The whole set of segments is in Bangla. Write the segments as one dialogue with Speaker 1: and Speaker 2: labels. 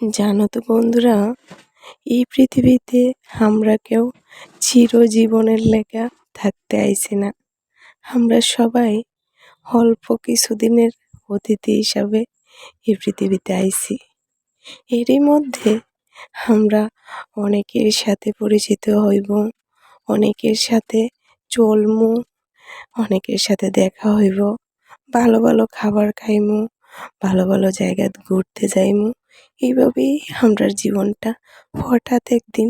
Speaker 1: জানো তো বন্ধুরা, এই পৃথিবীতে আমরা কেউ চিরজীবনের লেখা থাকতে আইছি না। আমরা সবাই অল্প কিছুদিনের অতিথি হিসাবে এই পৃথিবীতে আইছি। এরই মধ্যে আমরা অনেকের সাথে পরিচিত হইব, অনেকের সাথে চলমু, অনেকের সাথে দেখা হইব, ভালো ভালো খাবার খাইমু, ভালো ভালো জায়গা ঘুরতে যাইমু এইভাবেই আমরার জীবনটা হঠাৎ একদিন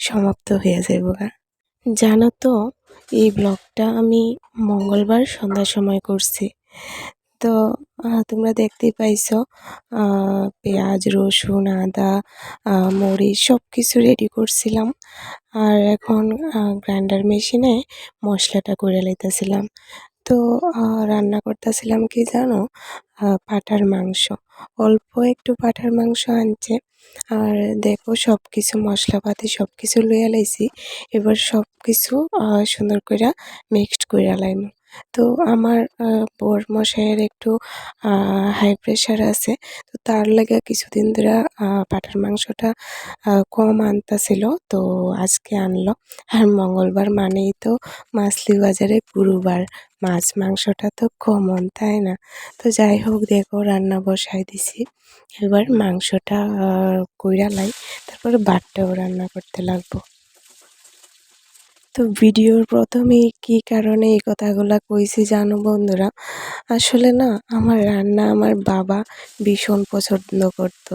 Speaker 1: সমাপ্ত হয়ে যাইব জানো তো, এই ব্লগটা আমি মঙ্গলবার সন্ধ্যার সময় করছি। তো তোমরা দেখতেই পাইছ পেঁয়াজ, রসুন, আদা মরিচ সব কিছু রেডি করছিলাম। আর এখন গ্রাইন্ডার মেশিনে মশলাটা করে লাইতেছিলাম। তো রান্না করতেছিলাম কি জানো? পাঁঠার মাংস। অল্প একটু পাঁঠার মাংস আনছে। আর দেখো সব কিছু মশলাপাতি সব কিছু লইয়া লাইছি এবার সব কিছু সুন্দর কইরা মিক্সড কইরা লাইম। তো আমার বর মশাইয়ের একটু হাই প্রেশার আছে। তো তার লাগে কিছুদিন ধরে পাঠার মাংসটা কম আনতাছিল, তো আজকে আনলো। আর মঙ্গলবার মানেই তো মাছলি বাজারে গুরুবার। মাছ মাংসটা তো কমন, তাই না? তো যাই হোক, দেখো, রান্না বসাই দিছি। এবার মাংসটা কইরা লাই। তারপরে ভাতটাও রান্না করতে লাগবো। তো ভিডিওর প্রথমে কি কারণে এই কথাগুলা কইছি জানো বন্ধুরা? আসলে না, আমার রান্না আমার বাবা ভীষণ পছন্দ করতো।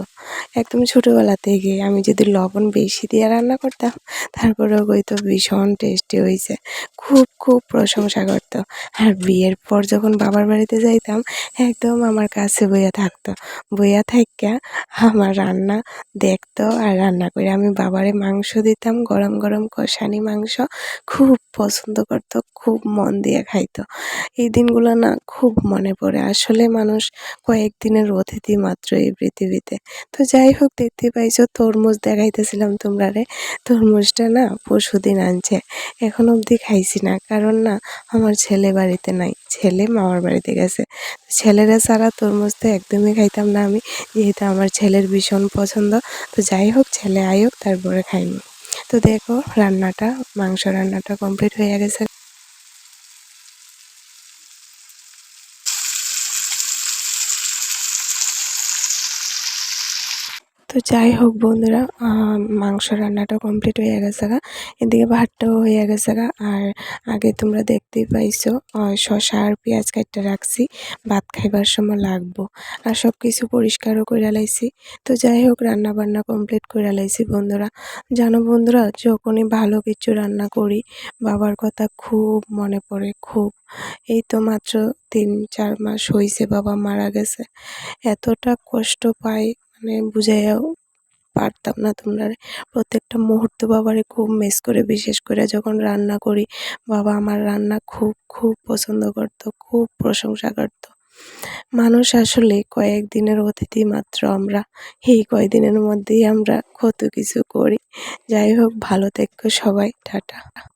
Speaker 1: একদম ছোটোবেলা থেকে আমি যদি লবণ বেশি দিয়ে রান্না করতাম, তারপরেও কইতো ভীষণ টেস্টি হয়েছে খুব খুব প্রশংসা করতো। আর বিয়ের পর যখন বাবার বাড়িতে যাইতাম, একদম আমার কাছে বইয়া থাকতো। বইয়া থাইকা আমার রান্না দেখতো আর রান্না করে আমি বাবারে মাংস দিতাম, গরম গরম কষানি মাংস খুব পছন্দ করতো, খুব মন দিয়ে খাইতো। এই দিনগুলো না খুব মনে পড়ে। আসলে মানুষ কয়েকদিনের অতিথি মাত্র এই পৃথিবীতে। তো যাই হোক, দেখতে পাইছো, তরমুজ দেখাইতেছিলাম তোমরা রে। তরমুজটা না পরশুদিন আনছে। এখন অবধি খাইছি না। কারণ না, আমার ছেলে বাড়িতে নাই। ছেলে মামার বাড়িতে গেছে। ছেলেরা ছাড়া তরমুজ তো একদমই খাইতাম না আমি। যেহেতু আমার ছেলের ভীষণ পছন্দ। তো যাই হোক, ছেলে আয়ুক, তারপরে খাইনি তো দেখো রান্নাটা মাংস রান্নাটা কমপ্লিট হয়ে গেছে। তো যাই হোক বন্ধুরা মাংস রান্নাটা কমপ্লিট হয়ে গেছে গা। এদিকে ভাতটাও হয়ে গেছে গা। আর আগে তোমরা দেখতেই পাইছো শশা আর পেঁয়াজ কাটতে রাখছি, ভাত খাইবার সময় লাগবো। আর সব কিছু পরিষ্কারও করে লাইছি। তো যাই হোক রান্না বান্না কমপ্লিট করে লাইছি বন্ধুরা। জানো বন্ধুরা, যখনই ভালো কিছু রান্না করি, বাবার কথা খুব মনে পড়ে, খুব। এই তো মাত্র তিন, চার মাস হয়েছে বাবা মারা গেছে। এতটা কষ্ট পাই মানে বুঝাইয়াও পারতাম না তোমরা প্রত্যেকটা মুহূর্ত বাবারে খুব মিস করে, বিশেষ করে যখন রান্না করি, বাবা আমার রান্না খুব খুব পছন্দ করতো, খুব প্রশংসা করতো। মানুষ আসলে কয়েকদিনের অতিথি মাত্র আমরা, এই কয়েকদিনের মধ্যেই আমরা কত কিছু করি। যাই হোক, ভালো থেকো সবাই, টাটা।